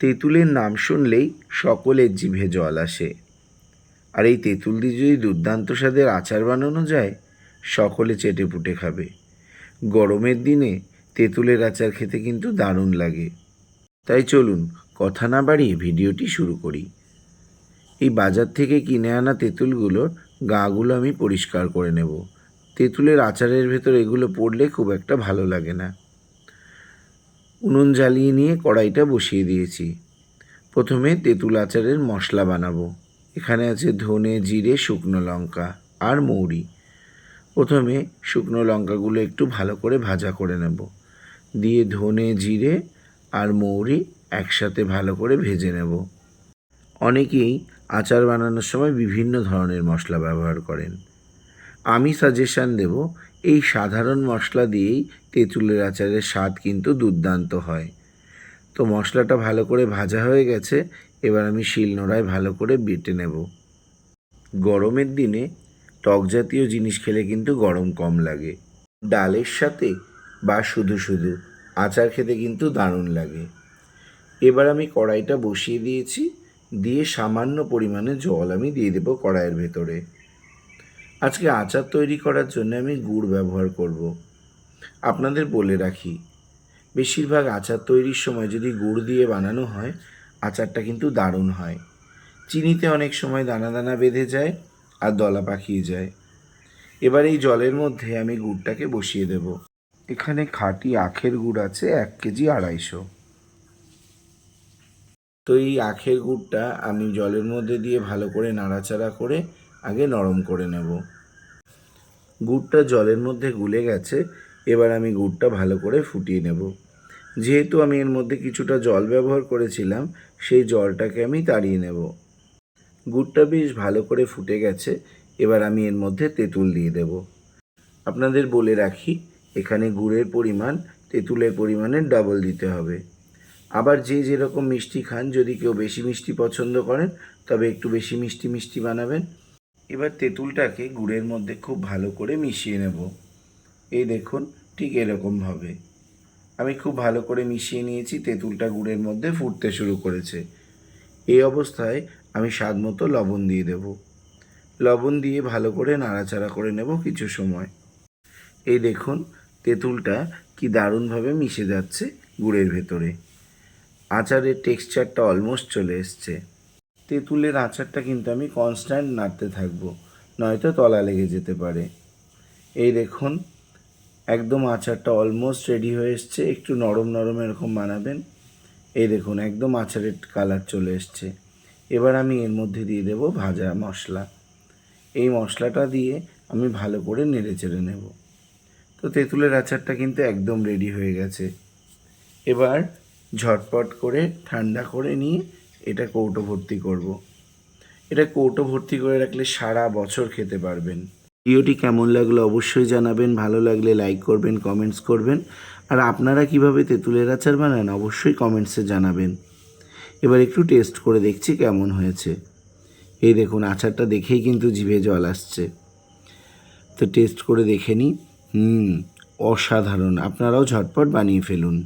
তেঁতুলের নাম শুনলেই সকলের জিভে জল আসে। আর এই তেঁতুল দিয়ে যদি দুর্দান্ত স্বাদের আচার বানানো যায়, সকলে চেটে পুটে খাবে। গরমের দিনে তেঁতুলের আচার খেতে কিন্তু দারুণ লাগে। তাই চলুন কথা না বাড়িয়ে ভিডিওটি শুরু করি। এই বাজার থেকে কিনে আনা তেঁতুলগুলোর গাগুলো আমি পরিষ্কার করে নেব। তেঁতুলের আচারের ভেতর এগুলো পড়লে খুব একটা ভালো লাগে না। উনুন জ্বালিয়ে নিয়ে কড়াইটা বসিয়ে দিয়েছি। প্রথমে তেঁতুল আচারের মশলা বানাবো। এখানে আছে ধনে, জিরে, শুকনো লঙ্কা আর মৌরি। প্রথমে শুকনো লঙ্কাগুলো একটু ভালো করে ভাজা করে নেব। দিয়ে ধনে, জিরে আর মৌরি একসাথে ভালো করে ভেজে নেব। অনেকেই আচার বানানোর সময় বিভিন্ন ধরনের মশলা ব্যবহার করেন। আমি সাজেশান দেব এই সাধারণ মশলা দিয়েই তেঁতুলের আচারের স্বাদ কিন্তু দুর্দান্ত হয়। তো মশলাটা ভালো করে ভাজা হয়ে গেছে, এবার আমি শিলনোড়ায় ভালো করে বেটে নেব। গরমের দিনে টক জাতীয় জিনিস খেলে কিন্তু গরম কম লাগে। ডালের সাথে বা শুধু শুধু আচার খেতে কিন্তু দারুণ লাগে। এবার আমি কড়াইটা বসিয়ে দিয়েছি, দিয়ে সামান্য পরিমাণে জল আমি দিয়ে দেবো কড়াইয়ের ভেতরে। আজকে আচার তৈরি করার জন্য আমি গুড় ব্যবহার করব। আপনাদের বলে রাখি, বেশিরভাগ আচার তৈরির সময় যদি গুড় দিয়ে বানানো হয়, আচারটা কিন্তু দারুণ হয়। চিনিতে অনেক সময় দানা দানা বেঁধে যায় আর দলা পাকিয়ে যায়। এবার এই জলের মধ্যে আমি গুড়টাকে বসিয়ে দেব। এখানে খাঁটি আখের গুড় আছে এক কেজি আড়াইশো। তো এই আখের গুড়টা আমি জলের মধ্যে দিয়ে ভালো করে নাড়াচাড়া করে আগে নরম করে নেব। গুড়টা জলের মধ্যে গুলে গেছে, এবার আমি গুড়টা ভালো করে ফুটিয়ে নেব। যেহেতু আমি এর মধ্যে কিছুটা জল ব্যবহার করেছিলাম, সেই জলটাকে আমি তাড়িয়ে নেব। গুড়টা বেশ ভালো করে ফুটে গেছে, এবার আমি এর মধ্যে তেঁতুল দিয়ে দেব। আপনাদের বলে রাখি, এখানে গুড়ের পরিমাণ, তেঁতুলের পরিমাণের ডাবল দিতে হবে। আবার যে যেরকম মিষ্টি খান, যদি কেউ বেশি মিষ্টি পছন্দ করেন, তবে একটু বেশি মিষ্টি মিষ্টি বানাবেন। এবার তেঁতুলটাকে গুড়ের মধ্যে খুব ভালো করে মিশিয়ে নেব। এই দেখুন, ঠিক এরকমভাবে আমি খুব ভালো করে মিশিয়ে নিয়েছি, তেঁতুলটা গুড়ের মধ্যে ফুটতে শুরু করেছে। এই অবস্থায় আমি স্বাদ মতো লবণ দিয়ে দেব। লবণ দিয়ে ভালো করে নাড়াচাড়া করে নেব কিছু সময়। এই দেখুন, তেঁতুলটা কি দারুণভাবে মিশে যাচ্ছে গুড়ের ভেতরে। আচারের টেক্সচারটা অলমোস্ট চলে এসছে। তেঁতুলের আচারটা কিন্তু আমি কনস্ট্যান্ট নাড়তে থাকব, নয়তো তলা লেগে যেতে পারে। এই দেখুন, একদম আচারটা অলমোস্ট রেডি হয়ে এসছে, একটু নরম নরম এরকম বানাবেন। এই দেখুন, একদম আচারের কালার চলে এসছে। এবার আমি এর মধ্যে দিয়ে দেব ভাজা মশলা। এই মশলাটা দিয়ে আমি ভালো করে নেড়ে চেড়ে নেব। তো তেঁতুলের আচারটা কিন্তু একদম রেডি হয়ে গেছে। এবার ঝটপট করে ঠান্ডা করে নিয়ে এটা কৌটো ভর্তি করব। এটা কৌটো ভর্তি করে রাখলে সারা বছর খেতে পারবেন। ভিডিওটি কেমন লাগল অবশ্যই জানাবেন, ভালো লাগলে লাইক করবেন, কমেন্টস করবেন, আর আপনারা কীভাবে তেঁতুলের আচার বানান অবশ্যই কমেন্টসে জানাবেন। এবার একটু টেস্ট করে দেখছি কেমন হয়েছে। এই দেখুন, আচারটা দেখেই কিন্তু জিভে জল আসছে। তো টেস্ট করে দেখে নিই। হুম, অসাধারণ। আপনারাও ঝটপট বানিয়ে ফেলুন।